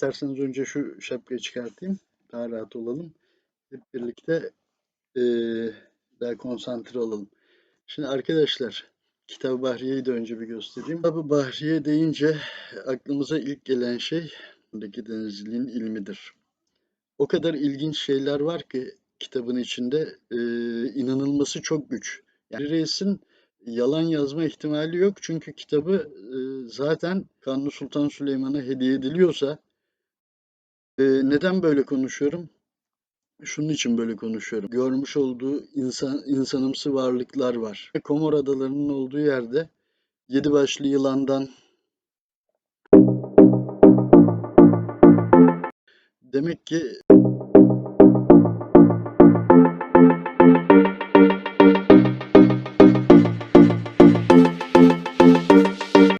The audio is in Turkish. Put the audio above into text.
isterseniz önce şu şapkayı çıkartayım. Daha rahat olalım. Hep birlikte eee, daha konsantre olalım. Şimdi arkadaşlar Kitab-ı Bahriye'yi de önce bir göstereyim. Kitab-ı Bahriye deyince aklımıza ilk gelen şey buradaki denizciliğin ilmidir. O kadar ilginç şeyler var ki kitabın içinde eee, inanılması çok güç. Yani reisin yalan yazma ihtimali yok çünkü kitabı eee, zaten Kanuni Sultan Süleyman'a hediye ediliyorsa eee, neden böyle konuşuyorum? Şunun için böyle konuşuyorum. Görmüş olduğu insan insanımsı varlıklar var. Komor adalarının olduğu yerde yedi başlı yılandan demek ki